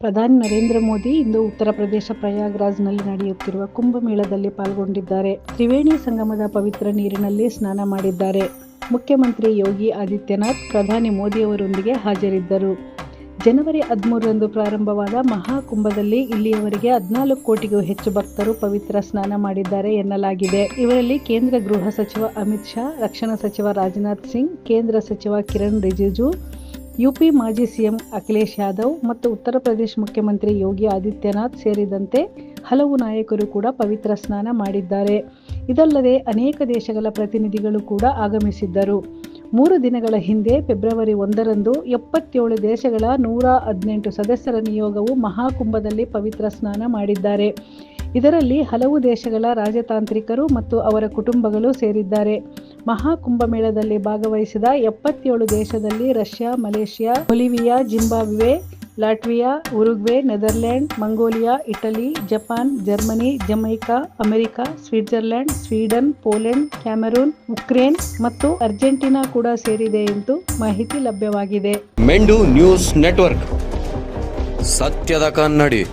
ಪ್ರಧಾನಿ ನರೇಂದ್ರ ಮೋದಿ ಇಂದು ಉತ್ತರ ಪ್ರದೇಶ ಪ್ರಯಾಗ್ರಾಜ್ನಲ್ಲಿ ನಡೆಯುತ್ತಿರುವ ಕುಂಭಮೇಳದಲ್ಲಿ ಪಾಲ್ಗೊಂಡಿದ್ದಾರೆ. ತ್ರಿವೇಣಿ ಸಂಗಮದ ಪವಿತ್ರ ನೀರಿನಲ್ಲಿ ಸ್ನಾನ ಮಾಡಿದ್ದಾರೆ. ಮುಖ್ಯಮಂತ್ರಿ ಯೋಗಿ ಆದಿತ್ಯನಾಥ್, ಪ್ರಧಾನಿ ಮೋದಿಯವರೊಂದಿಗೆ ಹಾಜರಿದ್ದರು. ಜನವರಿ ಹದಿಮೂರರಂದು ಪ್ರಾರಂಭವಾದ ಮಹಾಕುಂಭದಲ್ಲಿ ಇಲ್ಲಿಯವರೆಗೆ ಹದಿನಾಲ್ಕು ಕೋಟಿಗೂ ಹೆಚ್ಚು ಭಕ್ತರು ಪವಿತ್ರ ಸ್ನಾನ ಮಾಡಿದ್ದಾರೆ ಎನ್ನಲಾಗಿದೆ. ಇವರಲ್ಲಿ ಕೇಂದ್ರ ಗೃಹ ಸಚಿವ ಅಮಿತ್ ಶಾ, ರಕ್ಷಣಾ ಸಚಿವ ರಾಜನಾಥ್ ಸಿಂಗ್, ಕೇಂದ್ರ ಸಚಿವ ಕಿರಣ್ ರಿಜಿಜು ಯುಪಿ ಮಾಜಿ ಸಿಎಂ ಅಖಿಲೇಶ್ ಯಾದವ್ ಮತ್ತು ಉತ್ತರ ಪ್ರದೇಶ ಮುಖ್ಯಮಂತ್ರಿ ಯೋಗಿ ಆದಿತ್ಯನಾಥ್ ಸೇರಿದಂತೆ ಹಲವು ನಾಯಕರು ಕೂಡ ಪವಿತ್ರ ಸ್ನಾನ ಮಾಡಿದ್ದಾರೆ. ಇದಲ್ಲದೆ ಅನೇಕ ದೇಶಗಳ ಪ್ರತಿನಿಧಿಗಳು ಕೂಡ ಆಗಮಿಸಿದ್ದರು. ಮೂರು ದಿನಗಳ ಹಿಂದೆ ಫೆಬ್ರವರಿ ಒಂದರಂದು ಎಪ್ಪತ್ತೇಳು ದೇಶಗಳ ನೂರ ಹದಿನೆಂಟು ಸದಸ್ಯರ ನಿಯೋಗವು ಮಹಾಕುಂಭದಲ್ಲಿ ಪವಿತ್ರ ಸ್ನಾನ ಮಾಡಿದ್ದಾರೆ. ಇದರಲ್ಲಿ ಹಲವು ದೇಶಗಳ ರಾಜತಾಂತ್ರಿಕರು ಮತ್ತು ಅವರ ಕುಟುಂಬಗಳು ಸೇರಿದ್ದಾರೆ. ಮಹಾಕುಂಭಮೇಳದಲ್ಲಿ ಭಾಗವಹಿಸಿದ ಎಪ್ಪತ್ತೇಳು ದೇಶದಲ್ಲಿ Russia, Malaysia, Bolivia, Zimbabwe, Latvia, Uruguay Netherland Mongolia, Italy, Japan, Germany, Jamaica, America, Switzerland, Sweden, Poland, Cameroon, Ukraine ಮತ್ತು ಅರ್ಜೆಂಟೀನಾ ಕೂಡ ಸೇರಿದೆ ಎಂದು ಮಾಹಿತಿ ಲಭ್ಯವಾಗಿದೆ. ಮೆಂಡು ನ್ಯೂಸ್ ನೆಟ್ವರ್ಕ್. ಸತ್ಯದ ಕನ್ನಡಿ.